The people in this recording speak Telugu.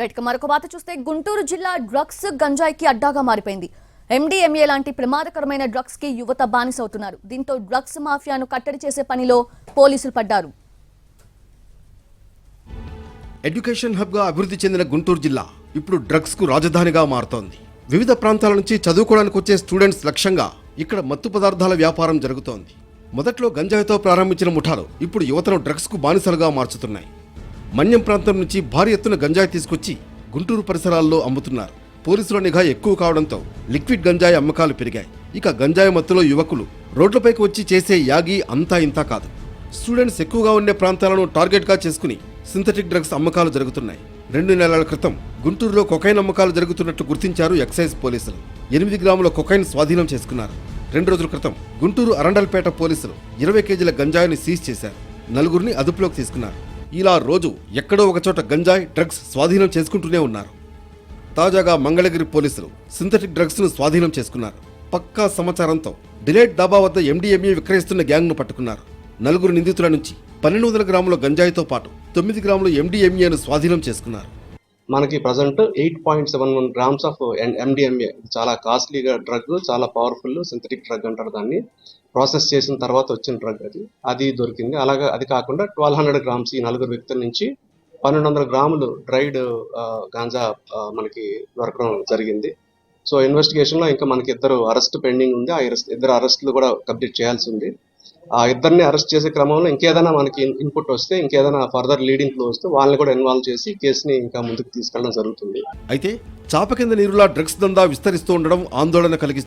రైట్ మరొక వార్త చూస్తే గుంటూరు జిల్లా డ్రగ్స్ గంజాయికి అడ్డాగా మారిపోయింది. ఎండిఎంఏ లాంటి ప్రమాదకరమైన డ్రగ్స్కి యువత బానిసవుతున్నారు. దీంతో డ్రగ్స్ మాఫియాను కట్టడి చేసే పనిలో పోలీసులు పడ్డారు. ఎడ్యుకేషన్ హబ్గా అభివృద్ధి చెందిన గుంటూరు జిల్లా ఇప్పుడు డ్రగ్స్కు రాజధానిగా మారుతోంది. వివిధ ప్రాంతాల నుంచి చదువుకోవడానికి వచ్చే స్టూడెంట్స్ లక్ష్యంగా ఇక్కడ మత్తు పదార్థాల వ్యాపారం జరుగుతోంది. మొదట్లో గంజాయితో ప్రారంభించిన ముఠాలు ఇప్పుడు యువతను డ్రగ్స్కు బానిసలుగా మార్చుతున్నాయి. మన్యం ప్రాంతం నుంచి భారీ ఎత్తున గంజాయి తీసుకొచ్చి గుంటూరు పరిసరాల్లో అమ్ముతున్నారు. పోలీసుల నిఘా ఎక్కువ కావడంతో లిక్విడ్ గంజాయి అమ్మకాలు పెరిగాయి. ఇక గంజాయి మత్తులో యువకులు రోడ్లపైకి వచ్చి చేసే యాగి అంతా ఇంతా కాదు. స్టూడెంట్స్ ఎక్కువగా ఉండే ప్రాంతాలను టార్గెట్గా చేసుకుని సింథటిక్ డ్రగ్స్ అమ్మకాలు జరుగుతున్నాయి. రెండు నెలల క్రితం గుంటూరులో కొకైన్ అమ్మకాలు జరుగుతున్నట్లు గుర్తించారు ఎక్సైజ్ పోలీసులు. ఎనిమిది గ్రాముల కొకైన్ స్వాధీనం చేసుకున్నారు. రెండు రోజుల క్రితం గుంటూరు అరండల్పేట పోలీసులు ఇరవై కేజీల గంజాయిని సీజ్ చేశారు. నలుగురిని అదుపులోకి తీసుకున్నారు. ఇలా రోజు ఎక్కడో ఒకచోట గంజాయి డ్రగ్స్ స్వాధీనం చేసుకుంటూనే ఉన్నారు. తాజాగా మంగళగిరి పోలీసులు సింథటిక్ డ్రగ్స్ను స్వాధీనం చేసుకున్నారు. పక్కా సమాచారంతో డిలేట్ డాబా వద్ద ఎండిఎంఏ విక్రయిస్తున్న గ్యాంగ్ను పట్టుకున్నారు. నలుగురు నిందితుల నుంచి పన్నెండు వందల గ్రాముల గంజాయితో పాటు తొమ్మిది గ్రాముల ఎండిఎంఏను స్వాధీనం చేసుకున్నారు. మనకి present eight point seven one grams of MDMA. చాలా కాస్ట్లీగా డ్రగ్ చాలా పవర్ఫుల్ సింథటిక్ డ్రగ్ అంటారు దాన్ని. ప్రాసెస్ చేసిన తర్వాత వచ్చిన డ్రగ్ అది. అది దొరికింది. అలాగే అది కాకుండా ట్వెల్వ్ హండ్రెడ్ గ్రామ్స్ ఈ నలుగురు వ్యక్తుల నుంచి పన్నెండు వందల గ్రాములు డ్రైడ్ గాంజా మనకి దొరకడం జరిగింది. సో ఇన్వెస్టిగేషన్లో ఇంకా మనకి ఇద్దరు అరెస్ట్ పెండింగ్ ఉంది. ఆ ఇద్దరు అరెస్టులు కూడా కంప్లీట్ చేయాల్సి ఉంది. ఆ ఇద్దరిని అరెస్ట్ చేసే క్రమంలో ఇంకేదైనా మనకి ఇన్పుట్ వస్తే ఇంకేదైనా ఫర్దర్ లీడింగ్ క్లో వస్తే వాళ్ళని కూడా ఇన్వాల్వ్ చేసి కేసుని ఇంకా ముందుకు తీసుకెళ్ళడం జరుగుతుంది. అయితే చాప కింద నీరులా డ్రగ్స్ దందా విస్తరిస్తూ ఉండడం ఆందోళన కలిగిస్తుంది.